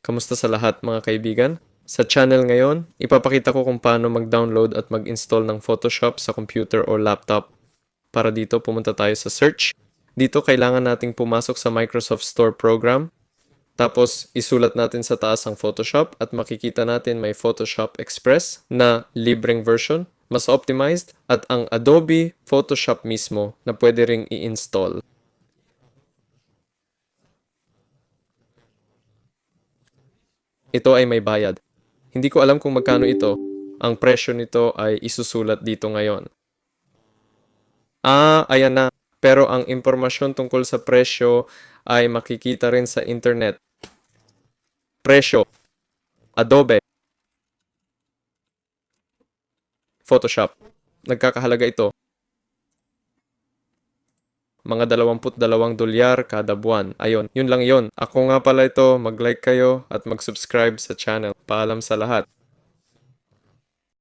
Kamusta sa lahat mga kaibigan? Sa channel ngayon, ipapakita ko kung paano mag-download at mag-install ng Photoshop sa computer or laptop. Para dito, pumunta tayo sa search. Dito, kailangan nating pumasok sa Microsoft Store program. Tapos, isulat natin sa taas ang Photoshop at makikita natin may Photoshop Express na libreng version, mas optimized, at ang Adobe Photoshop mismo na pwede ring i-install. Ito ay may bayad. Hindi ko alam kung magkano ito. Ang presyo nito ay isusulat dito ngayon. Ah, ayan na. Pero ang impormasyon tungkol sa presyo ay makikita rin sa internet. Presyo. Adobe. Photoshop. Nagkakahalaga ito. Mga 22 dolyar kada buwan. Ayon, yun lang yon. Ako nga pala ito, mag-like kayo at mag-subscribe sa channel. Paalam sa lahat.